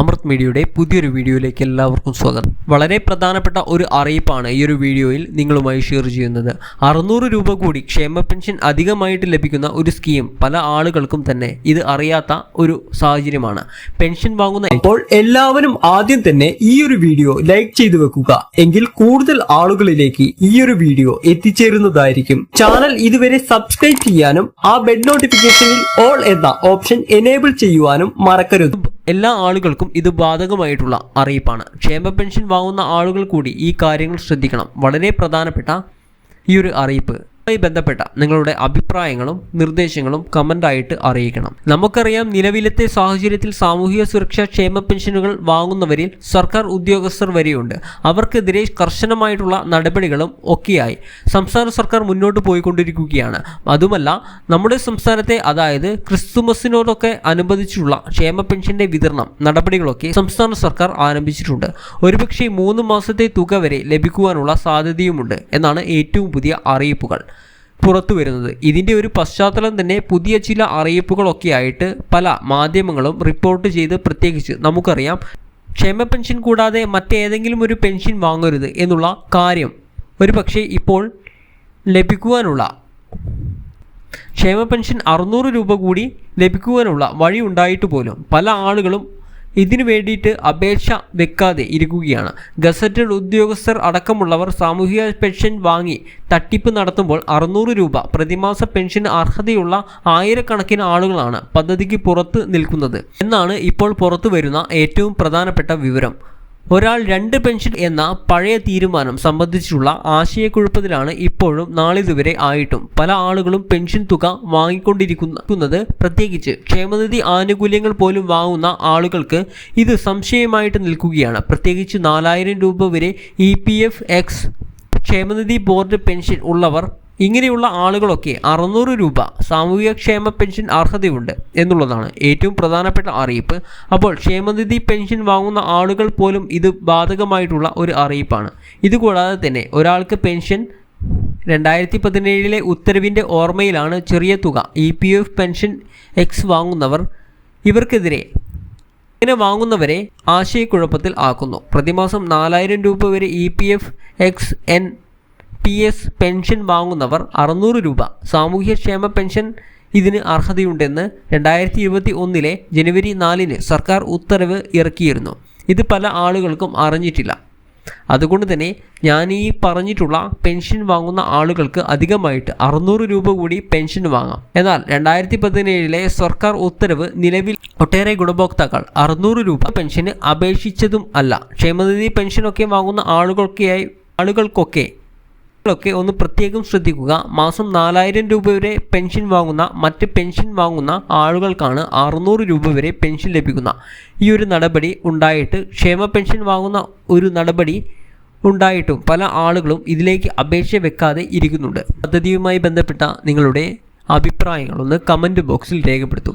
അമൃത് മീഡിയയുടെ പുതിയൊരു വീഡിയോയിലേക്ക് എല്ലാവർക്കും സ്വാഗതം. വളരെ പ്രധാനപ്പെട്ട ഒരു അറിയിപ്പാണ് ഈ ഒരു വീഡിയോയിൽ നിങ്ങളുമായി ഷെയർ ചെയ്യുന്നത്. അറുന്നൂറ് രൂപ കൂടി ക്ഷേമ പെൻഷൻ അധികമായിട്ട് ലഭിക്കുന്ന ഒരു സ്കീം പല ആളുകൾക്കും തന്നെ ഇത് അറിയാത്ത ഒരു സാഹചര്യമാണ്. പെൻഷൻ വാങ്ങുന്ന അപ്പോൾ എല്ലാവരും ആദ്യം തന്നെ ഈ ഒരു വീഡിയോ ലൈക്ക് ചെയ്തു വെക്കുക. എങ്കിൽ കൂടുതൽ ആളുകളിലേക്ക് ഈ ഒരു വീഡിയോ എത്തിച്ചേരുന്നതായിരിക്കും. ചാനൽ ഇതുവരെ സബ്സ്ക്രൈബ് ചെയ്യാനും ആ ബെഡ് നോട്ടിഫിക്കേഷനിൽ ഓൾ എന്ന ഓപ്ഷൻ എനേബിൾ ചെയ്യുവാനും മറക്കരുത്. എല്ലാ ആളുകൾക്കും ഇത് ബാധകമായിട്ടുള്ള അറിയിപ്പാണ്. ക്ഷേമ പെൻഷൻ വാങ്ങുന്ന ആളുകൾ കൂടി ഈ കാര്യങ്ങൾ ശ്രദ്ധിക്കണം. വളരെ പ്രധാനപ്പെട്ട ഈ ഒരു അറിയിപ്പ്. മായി ബന്ധപ്പെട്ട നിങ്ങളുടെ അഭിപ്രായങ്ങളും നിർദ്ദേശങ്ങളും കമന്റായിട്ട് അറിയിക്കണം. നമുക്കറിയാം നിലവിലത്തെ സാഹചര്യത്തിൽ സാമൂഹിക സുരക്ഷാ ക്ഷേമ പെൻഷനുകൾ വാങ്ങുന്നവരിൽ സർക്കാർ ഉദ്യോഗസ്ഥർ വരെയുണ്ട്. അവർക്കെതിരെ കർശനമായിട്ടുള്ള നടപടികളും ഒക്കെയായി. സംസ്ഥാന സർക്കാർ മുന്നോട്ട് പോയിക്കൊണ്ടിരിക്കുകയാണ്. അതുമല്ല നമ്മുടെ സംസ്ഥാനത്തെ അതായത് ക്രിസ്തുമസിനോടൊക്കെ അനുബന്ധിച്ചുള്ള ക്ഷേമ പെൻഷന്റെ വിതരണം നടപടികളൊക്കെ സംസ്ഥാന സർക്കാർ ആരംഭിച്ചിട്ടുണ്ട്. ഒരുപക്ഷെ മൂന്ന് മാസത്തെ തുക വരെ ലഭിക്കുവാനുള്ള സാധ്യതയുമുണ്ട് എന്നാണ് ഏറ്റവും പുതിയ അറിയിപ്പുകൾ. പുറത്തു വരുന്നത്. ഇതിന്റെ ഒരു പശ്ചാത്തലം തന്നെ പുതിയ ചില അറിയിപ്പുകളൊക്കെ ആയിട്ട് പല മാധ്യമങ്ങളും റിപ്പോർട്ട് ചെയ്ത് പ്രത്യേകിച്ച് നമുക്കറിയാം. ക്ഷേമ പെൻഷൻ കൂടാതെ മറ്റേതെങ്കിലും ഒരു പെൻഷൻ വാങ്ങരുത് എന്നുള്ള കാര്യം ഒരു പക്ഷേ ഇപ്പോൾ ലഭിക്കുവാനുള്ള ക്ഷേമ പെൻഷൻ അറുന്നൂറ് രൂപ കൂടി ലഭിക്കുവാനുള്ള വഴി ഉണ്ടായിട്ട് പോലും പല ആളുകളും ഇതിനു വേണ്ടിയിട്ട് അപേക്ഷ വെക്കാതെ ഇരിക്കുകയാണ്. ഗസറ്റഡ് ഉദ്യോഗസ്ഥർ അടക്കമുള്ളവർ സാമൂഹിക പെൻഷൻ വാങ്ങി തട്ടിപ്പ് നടത്തുമ്പോൾ അറുന്നൂറ് രൂപ പ്രതിമാസ പെൻഷൻ അർഹതയുള്ള ആയിരക്കണക്കിന് ആളുകളാണ് പദ്ധതിക്ക് പുറത്ത് നിൽക്കുന്നത്. എന്നാണ് ഇപ്പോൾ പുറത്തു വരുന്ന ഏറ്റവും പ്രധാനപ്പെട്ട വിവരം. ഒരാൾ രണ്ട് പെൻഷൻ എന്ന പഴയ തീരുമാനം സംബന്ധിച്ചുള്ള ആശയക്കുഴപ്പത്തിലാണ് ഇപ്പോഴും നാളിതുവരെ ആയിട്ടും. പല ആളുകളും പെൻഷൻ തുക വാങ്ങിക്കൊണ്ടിരിക്കുന്നത് പ്രത്യേകിച്ച് ക്ഷേമനിധി ആനുകൂല്യങ്ങൾ പോലും വാങ്ങുന്ന ആളുകൾക്ക് ഇത് സംശയമായിട്ട് നിൽക്കുകയാണ്. പ്രത്യേകിച്ച് നാലായിരം രൂപ വരെ ഇ പി എഫ് എക്സ് ക്ഷേമനിധി ബോർഡ് പെൻഷൻ ഉള്ളവർ ഇങ്ങനെയുള്ള ആളുകളൊക്കെ അറുന്നൂറ് രൂപ സാമൂഹിക ക്ഷേമ പെൻഷൻ അർഹതയുണ്ട് എന്നുള്ളതാണ് ഏറ്റവും പ്രധാനപ്പെട്ട അറിയിപ്പ്. അപ്പോൾ ക്ഷേമനിധി പെൻഷൻ വാങ്ങുന്ന ആളുകൾ പോലും ഇത് ബാധകമായിട്ടുള്ള ഒരു അറിയിപ്പാണ്. ഇതുകൂടാതെ തന്നെ ഒരാൾക്ക് പെൻഷൻ രണ്ടായിരത്തി പതിനേഴിലെ ഉത്തരവിന്റെ ഓർമ്മയിലാണ് ചെറിയ തുക E P F pension X വാങ്ങുന്നവർ ഇവർക്കെതിരെ ഇങ്ങനെ വാങ്ങുന്നവരെ ആശയക്കുഴപ്പത്തിൽ ആക്കുന്നു. പ്രതിമാസം നാലായിരം രൂപ വരെ E P F ex N P S pension വാങ്ങുന്നവർ അറുന്നൂറ് രൂപ. സാമൂഹ്യക്ഷേമ പെൻഷൻ ഇതിന് അർഹതയുണ്ടെന്ന് രണ്ടായിരത്തി ഇരുപത്തി ഒന്നിലെ ജനുവരി നാലിന് സർക്കാർ ഉത്തരവ് ഇറക്കിയിരുന്നു. ഇത് പല ആളുകൾക്കും അറിഞ്ഞിട്ടില്ല. അതുകൊണ്ട് തന്നെ ഞാൻ ഈ പറഞ്ഞിട്ടുള്ള പെൻഷൻ വാങ്ങുന്ന ആളുകൾക്ക് അധികമായിട്ട് അറുന്നൂറ് രൂപ കൂടി പെൻഷൻ വാങ്ങാം. എന്നാൽ രണ്ടായിരത്തി പതിനേഴിലെ സർക്കാർ ഉത്തരവ് നിലവിൽ ഒട്ടേറെ ഗുണഭോക്താക്കൾ അറുന്നൂറ് രൂപ പെൻഷന് അപേക്ഷിച്ചതും അല്ല. ക്ഷേമനിധി പെൻഷനൊക്കെ വാങ്ങുന്ന ആളുകൾക്കായി ആളുകൾക്കൊക്കെ ഒക്കെ ഒന്ന് പ്രത്യേകം ശ്രദ്ധിക്കുക. മാസം നാലായിരം രൂപ വരെ പെൻഷൻ വാങ്ങുന്ന മറ്റ് പെൻഷൻ വാങ്ങുന്ന ആളുകൾക്കാണ് അറുന്നൂറ് രൂപ വരെ പെൻഷൻ ലഭിക്കുന്ന ഈ ഒരു നടപടി ഉണ്ടായിട്ട് ക്ഷേമ പെൻഷൻ വാങ്ങുന്ന ഒരു നടപടി ഉണ്ടായിട്ടും പല ആളുകളും ഇതിലേക്ക് അപേക്ഷ വെക്കാതെ ഇരിക്കുന്നുണ്ട്. പദ്ധതിയുമായി ബന്ധപ്പെട്ട നിങ്ങളുടെ അഭിപ്രായങ്ങളൊന്ന് കമന്റ് ബോക്സിൽ രേഖപ്പെടുത്തുക.